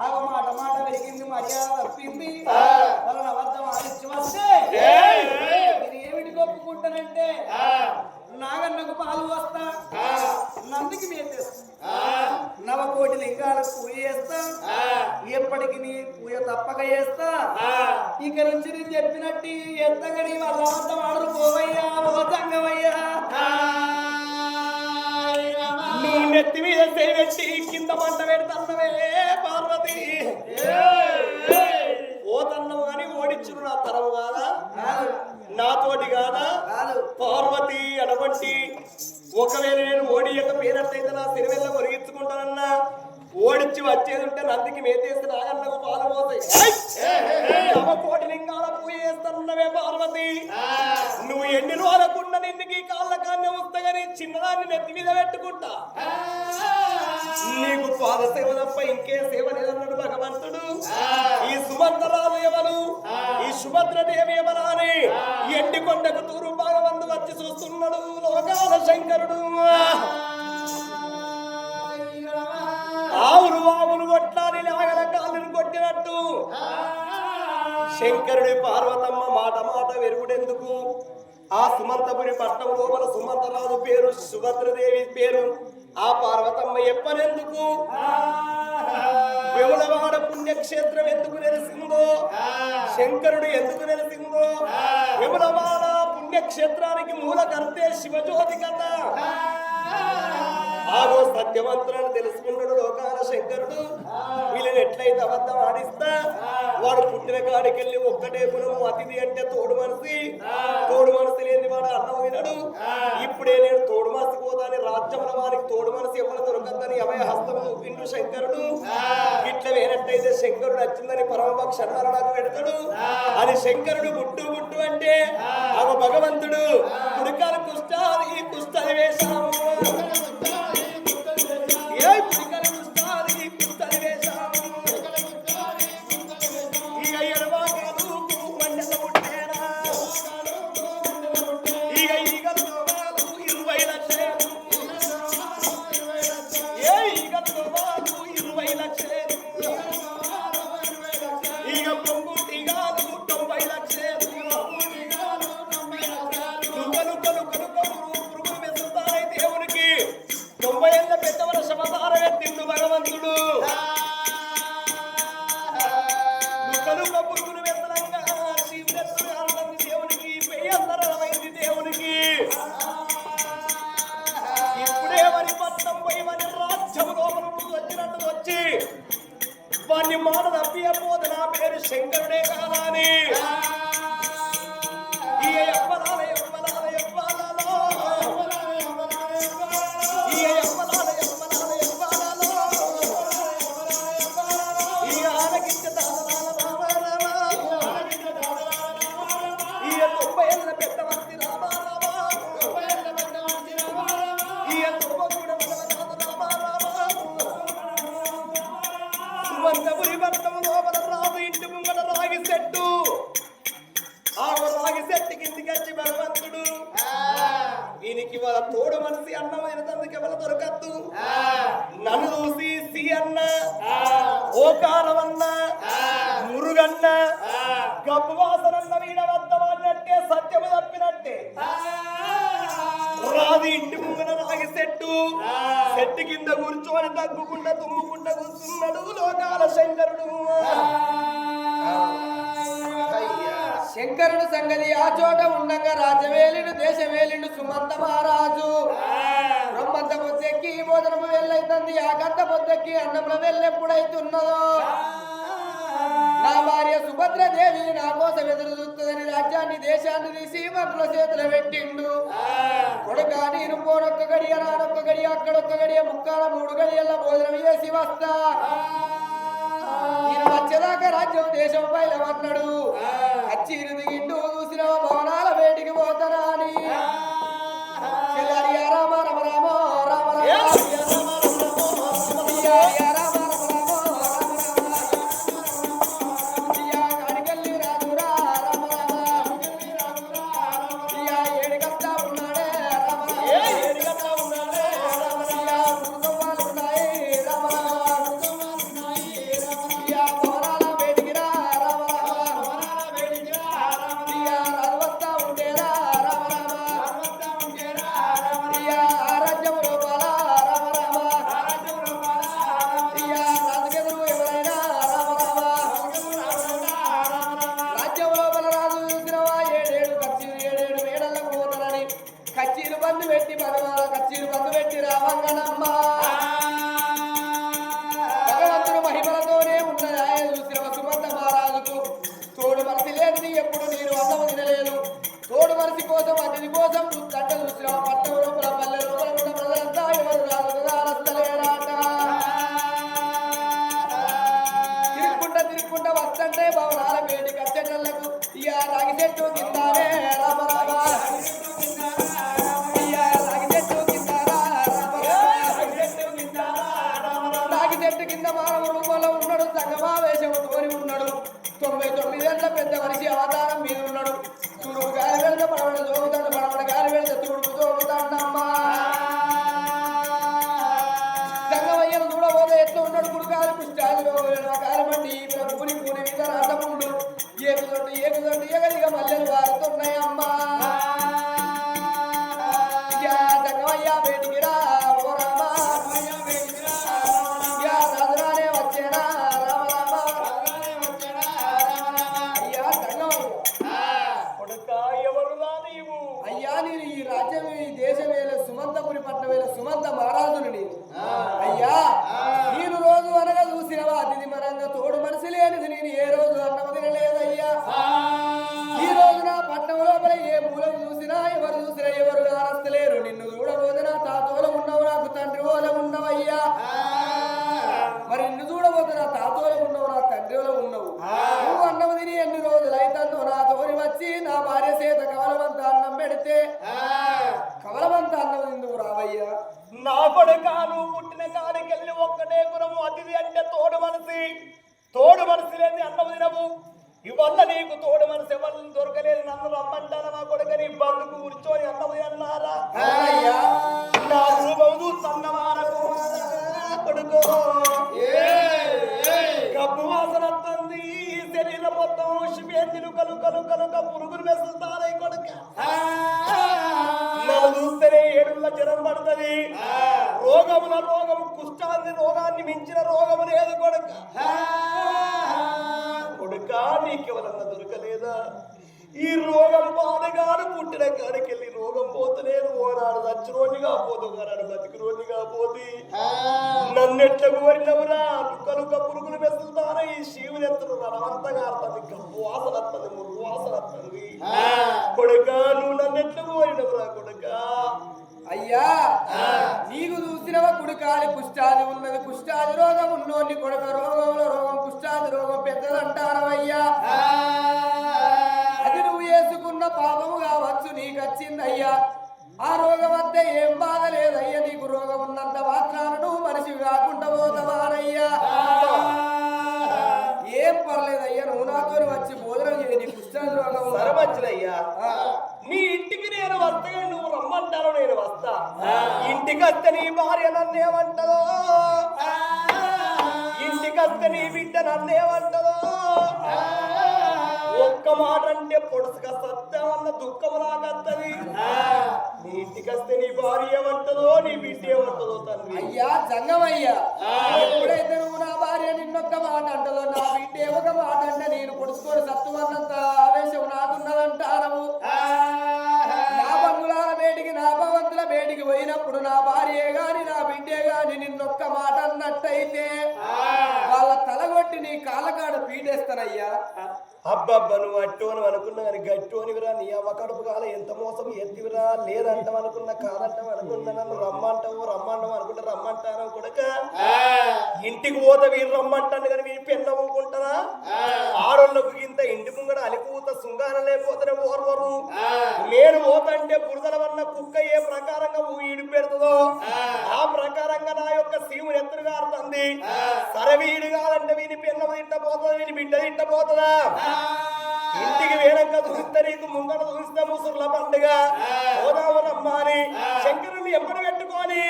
ఆగో మాట మాట వెలిగింది మర్యాద తప్పింది వాళ్ళని అబద్ధం ఆడిచ్చి వస్తే నేను ఏమిటి ఒప్పుకుంటానంటే నాగన్నకు పాలు వస్తా నందికి మేతేస్తా నవకోటి లింగాలకు పూజ చేస్తా ఎప్పటికి నీ పూజ తప్పక చేస్తా. ఇక నుంచి నేను చెప్పినట్టు ఎంతగని వాళ్ళ అబద్ధం ఆడరు పోవయ్యా నీ నెత్తి మీద చేసి కింద మంట పెడతాన్నవే నాతోటి కాదా? పార్వతి అటువంటి ఒకవేళ నేను ఓడియక పేరట్టయితే నా సిరివెల్ల పొరిగించుకుంటానన్నా ఓడిచ్చి వచ్చేది ఉంటే నందికి మేతేస్తే నాగన్నకు పాలు పోతాయి. కోటి లింగాల పూజ చేస్తానున్నవే పార్వతి. నువ్వు ఎన్ని రోజులకున్న నిందికి ఈ కాళ్ళ కాన్నే వస్తగాని చిన్నదాన్ని నెత్తి మీద పెట్టుకుంటా. నీకు పాద సేవ తప్ప ఇంకే సేవ లేదన్నాడు భగవంతుడు. ఈ సుమంతరాలు ఎవరు ఈ సుభద్రదేవి ఎవరా అని ఎండి కొండకు తూరు భాగవంతు వచ్చి చూస్తున్నాడు లోకాల శంకరుడు. ఆవులు ఆవులు కొట్లాడి నాగల కాళ్ళను కొట్టినట్టు. శంకరుడి పార్వతమ్మ మాట మాట వెరుగుడెందుకు? ఆ సుమంతపురి పట్టణం మన సుమంతరాజు పేరు సుభద్రదేవి పేరు. ఆ పార్వతమ్మ ఎప్పనెందుకు? విమలవాడ పుణ్యక్షేత్రం ఎందుకు నెలసిందో? శంకరుడు ఎందుకు నెలసిందో? విమలవాడ పుణ్యక్షేత్రానికి మూల కర్తే శివజ్యోతి కథ ఆగో సత్యవంతులను తెలుసుకున్నాడు లోకాల శంకరుడు. వీళ్ళని ఎట్లయితే అబద్ధం ఆడిస్తా? వాడు పుట్టిన కాడికెళ్ళి ఒక్కటే గుణము అతిథి అంటే తోడు మనసి. తోడు మనసు లేని వాడు అన్నం వినడు ఇప్పుడే నేను తోడు మనసు పోతాని రాజ్యముల వారికి తోడు మనసు ఎవరు దొరకద్దని అభయ హస్తము చూపిండు శంకరుడు. ఇట్లా వేనట్టయితే శంకరుడు వచ్చిందని పరమపక్ష నాకు పెడతాడు. అది శంకరుడు గుట్టు గుట్టు అంటే ఆగో భగవంతుడు కుడికాలు కుష్టాది కుష్టది వేశాము. ఏ వాణ్ణి మాట తప్పియపోదు నా పేరు శంకరుడే కాదా ఓకారమన్న మురుగన్న గబ్బు వాసనన్న వీణ వద్దమన్నట్టే సత్యము తప్పినట్టే. రాది ఇంటి ముంగన రాగి చెట్టు చెట్టు కింద కూర్చొని తగ్గుకుంటా తుమ్ముకుంటా కూర్చున్నాడు లోకాల శంకరుడు. శంకరుడు సంగతి ఆ చోట ఉండగా రాజవేలిడు దేశవేలిడు సుమంత మహారాజు. ఎక్కి భోజనము వెళ్ళైతుంది ఆ గంట పొద్దెక్కి అన్నముల వెళ్ళెప్పుడైతున్నదో నా భార్య సుభద్రదేవి నా కోసం ఎదురు చూస్తుందని రాజ్యాన్ని దేశాన్ని తీసి మంత్రుల చేతులు పెట్టిండు. కొడుకా నేను పోనొక్క గడియ నానొక్క గడియ అక్కడొక్క గడియ ముక్కాల మూడు గడియల భోజనం చేసి వస్తా. వచ్చేదాకా రాజ్యం దేశం పైన అన్నాడు అచ్చి చెట్టు కింద మానవ రూపంలో ఉన్నాడు సంగమావేశము తోరి ఉన్నాడు. తొంభై తొమ్మిది ఏళ్ళ పెద్ద మనిషి అవతారం మీద ఉన్నాడు. చూడు గాలి వెళ్తే పడవడ జోగుతాడు పడవడ గాలి వెళ్తే చూడు జోగుతాడమ్మా సంగమయ్యను చూడబోతే ఎట్లా ఉన్నాడు గుడికాలు పుష్టాలు కాలమండి కూలి కూలి మీద రాసముండు. ఏకుదొడ్డు ఏకుదొడ్డు ఎగలిగా మల్లెలు వారు. గబ్బు మొత్తం శివేంద్రులు కలు పురుగులు వేస్తుంటారై కొడుక. Ah. చూస్తేనే ఏడుల జ్వరం ah. రోగముల రోగము కుష్టాన్ని రోగాన్ని మించిన రోగము లేదు కొడుక. Ah. కొడుక నీకెవరన్నా దొరకలేదా? ఈ రోగం బాధగాడు పుట్టిన కాడికి రోగం నేను ఓడాడు చచ్చినోడిని కాకపోతే ఒకరాడు బతికినోడిని కాకపోతే ఎట్లకు కోరినవురా? లుక్కలు కప్పులు పెసులుతారా ఈ శివుని ఎత్తులు రణవంతగా అర్థంది గబ్బు వాసన అర్థంది మురుగు వాసన కొడుక నువ్వు నన్నెట్ల కోరినవురా కొడుక? అయ్యా నీకు చూసినవ కుడికాలి పుష్టాది ఉన్నది? పుష్టాది రోగం ఉన్నోని కొడుక రోగంలో రోగం పుష్టాది రోగం పెద్దదంటారవయ్యా కస్తని భార్య నన్నేమంటదో? ఇంటికస్తే నీ బిడ్డ నన్నేమంటదో? ఒక్క మాట అంటే పొడసగా సత్యమన్న దుఃఖం నాకత్తది. నీ ఇంటికస్తే నీ భార్య ఏమంటదో నీ బిడ్డ ఏమంటదో తల్లి అయ్యా జంగమయ్యా. ఎప్పుడైతే నువ్వు నా భార్య నిన్నొక్క మాట అంటదో అబ్బబ్బ నువ్వు అట్టోని అనుకున్నా కానీ గట్టోనివిరా నీ అవ్వ కడుపు కాల. ఎంత మోసం ఎత్తివిరా లేదంటాం అనుకున్నా కాదంటాం అనుకున్నా నన్ను రమ్మంటావు రమ్మంటావు అనుకుంటా రమ్మంటాను కొడక. ఇంటికి పోతే వీరు రమ్మంటాను కానీ వీరి పెన్న ఊకుంటారా ఆడోళ్ళకు ఇంత ఇంటి ముంగడ అలికూత శృంగార లేకపోతే ఓర్వరు నేను పోతంటే బురదల వల్ల కుక్క ఏ ప్రకారంగా ఈడు పెడుతుందో ఆ. ప్రకారంగా నా యొక్క సీము ఎత్తురు గారుతుంది సరే వీడు కాదంటే వీని పిల్ల తిట్టబోతుంది? వీని బిడ్డ తిట్టబోతుందా? ఇంటికి వేరంక చూస్తే నీకు ముంగడ చూస్తే ముసుర్ల పండుగ. అని శంకరుని ఎప్పుడు పెట్టుకొని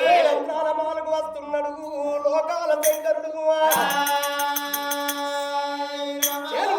వేరంతాల మాలకు వస్తున్నాడు లోకాల శంకరుడు చేను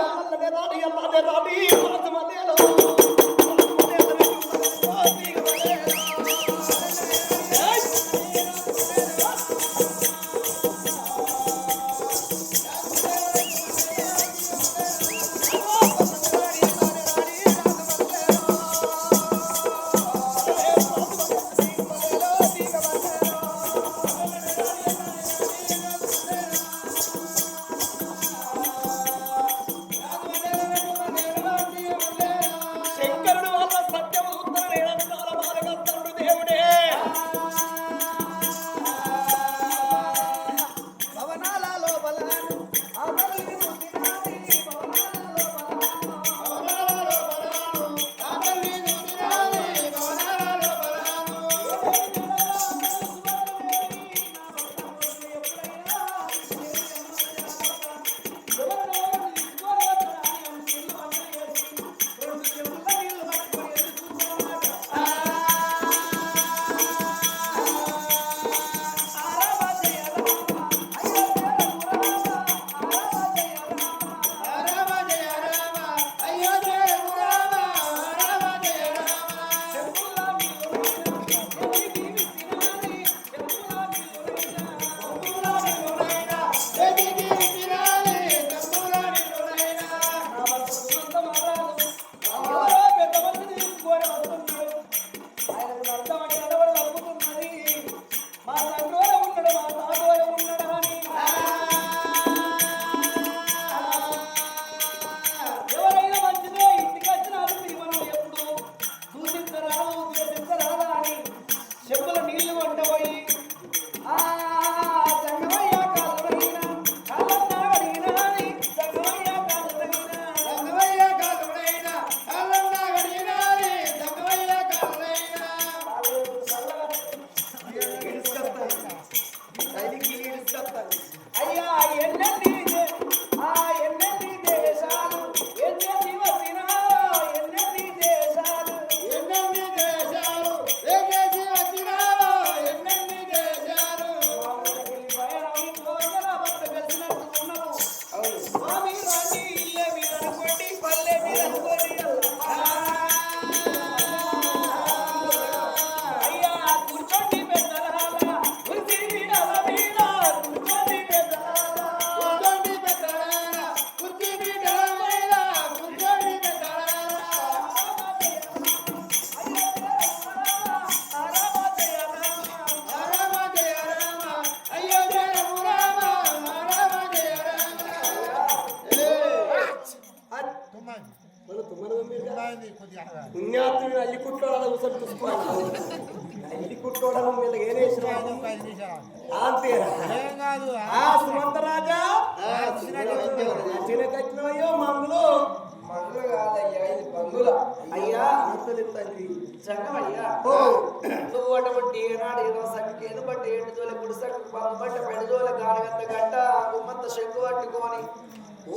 పంప బట్ట పెడు జోల గానగంట గంట గుమ్మంత శంకు పట్టుకొని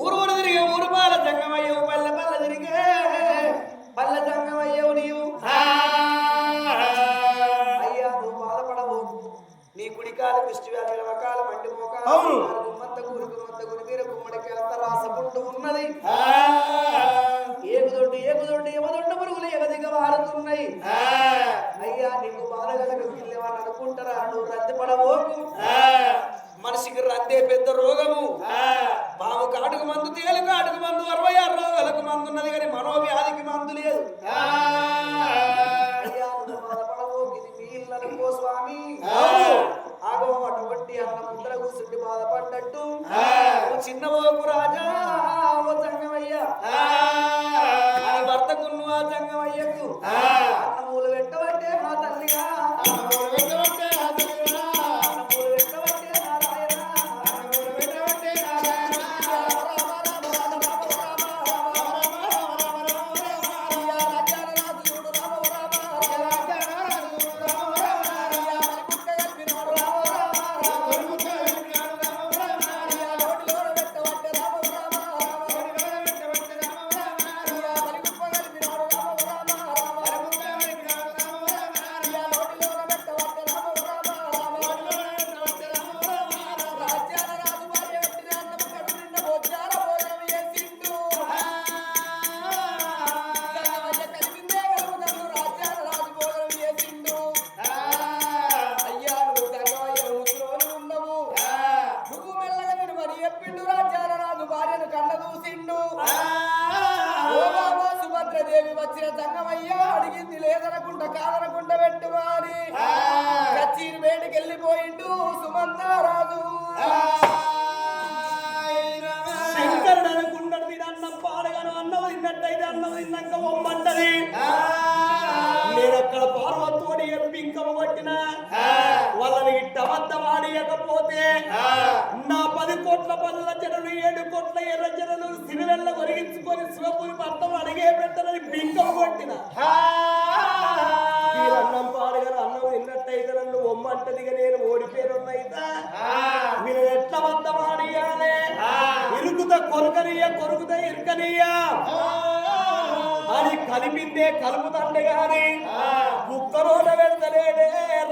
ఊరు ఊరు తిరిగే ఊరు పాల జంగమయ్యవు పల్లె పల్లె తిరిగే. పల్లె జంగమయ్యవు నీవు. అయ్యా నువ్వు బాధపడవు. నీ కుడికాలు మిష్టి వ్యాధి రవకాల మండి మోకాలు. గుమ్మంత గురి గుమ్మంత గురి వీర గుమ్మడికి అంత రాసపుంటూ ఉన్నది. ఏగుదొడ్డు ఏగుదొడ్డు యమదొడ్డు పురుగులు ఎగదిగ వారుతున్నాయి అయ్యా నీకు బాధ అనుకుంటారా? నువ్వు రద్దీ పడబోకు మనిషికి రద్దే పెద్ద రోగము. పాము కాటుకు మందు తేలు కాటుకు మందు అరవై ఆరు రోగాలకు మందు ఉన్నది కానీ మనోవ్యాధికి మందు లేదు. అయ్యా నువ్వు బాధపడబోకు ఇది మీ ఇల్లు స్వామి. అబద్ధం ఆడియకపోతే నా పది కోట్ల పనుల జనులు ఏడు కోట్ల ఎర్ర జనులు సిరివెల్ల ఒరిగించుకొని శివపురి పట్టం అడిగే పెట్టనని బింకమ కొట్టిన. అన్నం పాడగాను అన్నం తిన్నట్టయితే నన్ను బొమ్మంటదిగా నేను ఓడిపోయినైతే మీరు ఎట్లా ఆడియాలి ఇరుకుత కొరకనియ కొరుకుత ఇరుకనియ అని కలిపిందే కలుపుతండే గాని.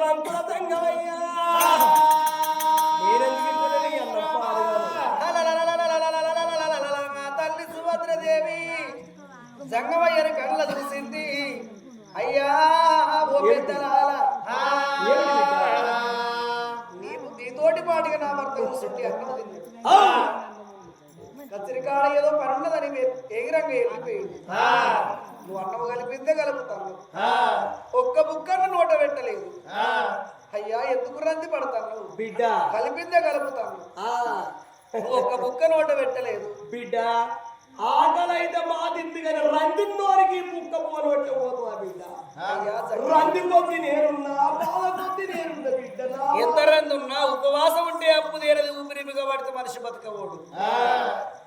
రంగుల నేనెందుకు ఇంతలేని అన్నం పాడగాను? మా తల్లి సుభద్రదేవి జంగమయ్యని కళ్ళ చూసింది. అయ్యా ఓ పెద్దలాల. నీవు నీతోటి పాటిగా నా భర్త కూర్చుంటే ఆ! కచ్చరికాడ ఏదో పని ఉన్నదని ఎగిరంగా వెళ్ళిపోయింది. నువ్వు అన్నం కలిపితే కలుపుతాను ఒక్క బుక్కను నోట పెట్టలేదు. అయ్యా ఎందుకు రంది పడతాను? బిడ్డ. కలిపిందే కలుపుతాను ఒక్క బుక్క నోట పెట్టలేదు. బిడ్డ. తింది కానీ రంగున్నోరికి ముక్క పోలొట్ట పోతున్నా బిడ్డ. రంగు కొద్ది నేనున్నా బాధ కొద్ది నేనున్నా బిడ్డ. ఎంత రంది ఉన్నా ఉపవాసం ఉంటే అప్పు తీరది ఊపిరి పడితే మనిషి బతకబోడు.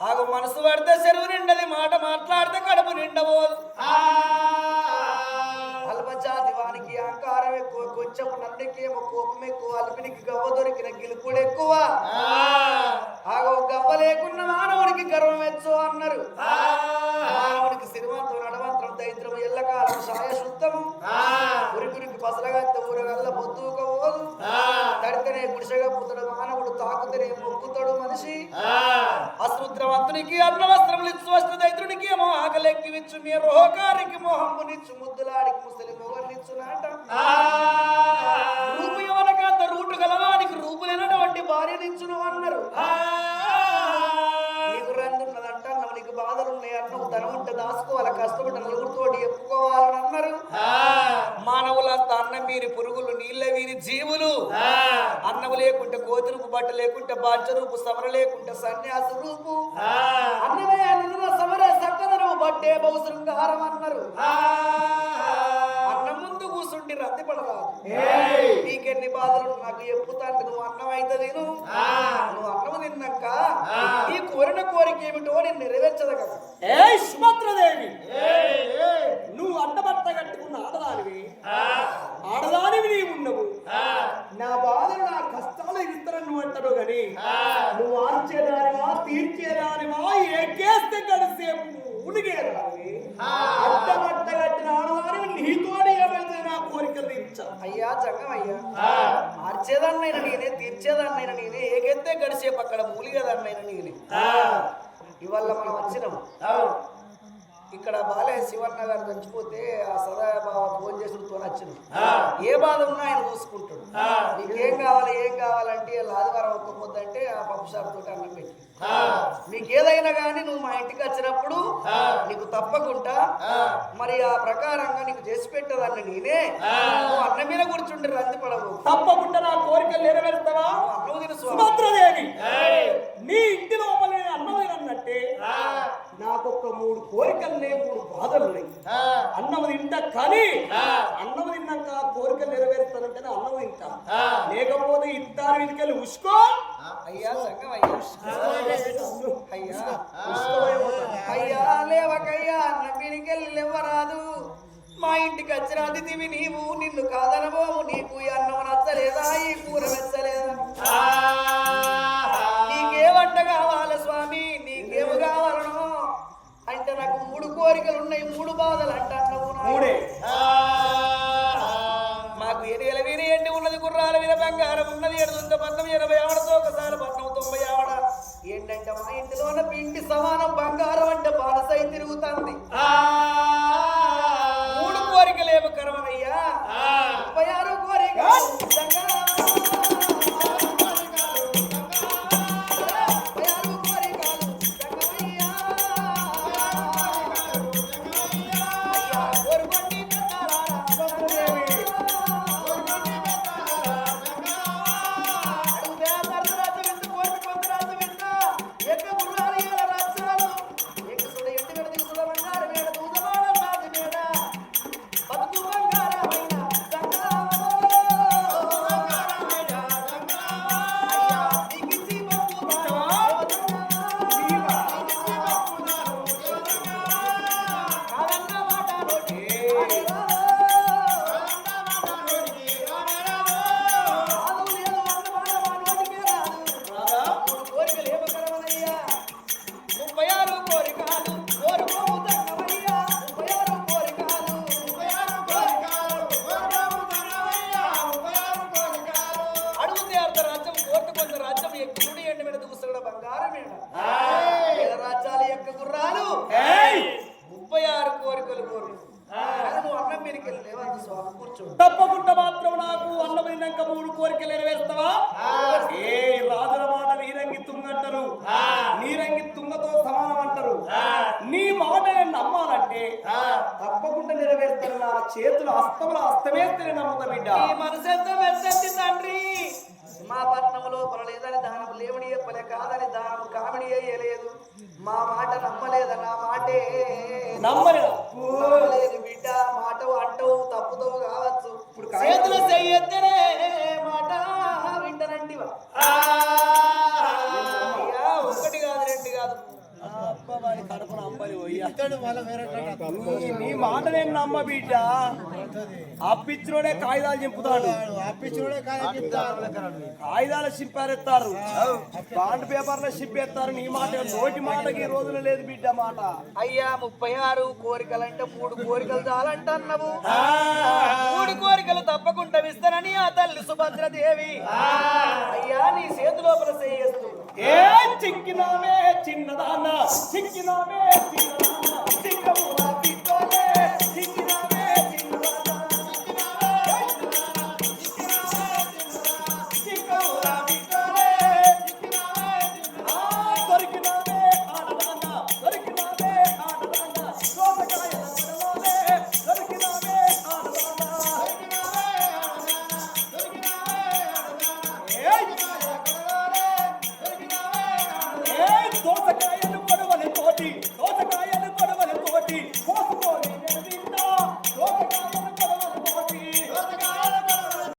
ఆగు మనసు పడితే చెరువు నిండది మాట మాట్లాడితే కడుపు నిండబోదు. అల్పజాతి వానికి అహంకారం ఎక్కువ కొంచెం నన్నకేమో కోపం ఎక్కువ అల్పినికి గవ్వ దొరికిన గిలుపుడు ఎక్కువ. నాట రూపు యవనకాంత రూటు గలవానికి రూపు లేనటువంటి భార్యనిచ్చును అన్నారు. నీకు రందున్నదంట నీకు బాధలు ఉన్నాయి అన్నవు ధనం ఉంటే దాచుకోవాలి కష్టపడి నలుగురితోటి చెప్పుకోవాలని అన్నారు. మానవులంతా అన్నం వీరి పురుగులు నీళ్ళ వీరి జీవులు. అన్నము లేకుంటే కోతి రూపు బట్ట లేకుంటే బాధ్య రూపు సమర లేకుంటే సన్యాస రూపు. అన్నమే అన్న సమర సక్కదనము బట్టే బహు శృంగారం అన్నారు. అన్నం కూసుండి రద్ది పడరాదు నీకెన్ని బాధలు? నాకు ఎప్పుతాంటే నువ్వు అన్నం అయితే తిను. నువ్వు అన్నం తిన్నాక ఈ కోరిన కోరిక ఏమిటో నేను నెరవేర్చదు కదా ఏ సుభద్రదేవి నువ్వు అడ్డబట్ట కట్టుకున్న ఆడదానివి. ఆడదానివి నీవు ఉండవు. నా బాధలు నా కష్టాలు ఇద్దరు నువ్వు అంటారు గాని నువ్వు ఆర్చేదానివా తీర్చేదానివా ఏకేస్తే గడిసేపు ఉనిగేదానివి అడ్డబట్ట కట్టిన ఆడదానివి నీతోనే ఏమైతే నా కోరికలు తీర్చా అయ్యా జంగం అయ్యా. మార్చేదాన్నైనా నేనే తీర్చేదాన్నైనా నేనే. ఏకెత్తే గడిసేపు అక్కడ మూలిగదాన్నైనా నేనే. ఇవాళ మనం వచ్చినాం. ఇక్కడ బాలయ్య శివన్న గారు చచ్చిపోతే ఆ సదాబాబా ఫోన్ చేసుకుని వచ్చినాం ఏ బాధ ఉన్నా ఆయన చూసుకుంటాడు. నీకేం కావాలి ఏం కావాలంటే ఆదివారం ఒక్క పొద్దు అంటే ఆ పప్పు షాప్ తోటి అన్నం పెట్టి. నీకు ఏదైనా కానీ నువ్వు మా ఇంటికి వచ్చినప్పుడు నీకు తప్పకుండా మరి ఆ ప్రకారంగా నీకు చేసి పెట్టేదాన్ని నేనే. నువ్వు అన్నం మీద కూర్చుంటే రంది పడవు. తప్పకుండా నా కోరికలు నెరవేరుస్తావా? నువ్వు అన్నం తిను సుభద్రదేవి నీ ఇంటి లోపల నేను అన్నట్టే నాకొక్క మూడు కోరికలు లేవు మూడు బాధలు ఉన్నాయి అన్నం తింటా కానీ అన్నం తిన్నాక ఆ కోరికలు నెరవేరుతానంటే అన్నం తింటా. లేకపోతే ఇద్దరు ఇంటికెళ్ళి ఉసుకో. అయ్యా సంగం అయ్యా అయ్యా. లేవకయ్యా అన్న లేవరాదు. మా ఇంటికి వచ్చిన అతిథివి నీవు నిన్ను కాదనబోము నీకు అన్నం ఉన్నాయి మూడు బాధలు మూడే. మాకు ఎనిమిది వీరి ఎండి ఉన్నది గుర్రాల వీర బంగారం ఉన్నది. ఎడుదుంత పద్నం ఎనభై ఆవడతో ఒకసారి పద్నం తొంభై ఆవడ. ఏంటంటే మా ఇంటిలో ఉన్న పిండి సమానం బంగారం అంటే బాలసై తిరుగుతుంది. మూడు నమ్మలేదు నమ్మలేదు బిడ్డ. మాట అంటవు తప్పుతావు కావచ్చు. చేతులు చెయ్యెత్తనే మాట. వింటనంటివా? ఒకటి కాదు రెండు కాదు. నీ- నీ మాట నేను నమ్మ బిడ్డ. అప్పిచ్చినోడే కాగితాలు చింపుతాడు. కాగితాలు చింపారెత్తారు బాండ్ పేపర్లో చింపేస్తారు నీ మాట నోటి మాటకి ఈ రోజులు లేదు బిడ్డ మాట. అయ్యా ముప్పై ఆరు కోరికలంటే మూడు కోరికలు చాలంటన్నావు. మూడు కోరికలు తప్పకుండా ఇస్తానని ఆ తల్లి సుభద్రదేవి. అయ్యా నీ చేతి లోపల చేయేస్తూ. ఏ చిక్కినామే చిన్నదాన్న చిక్కినామే చిన్న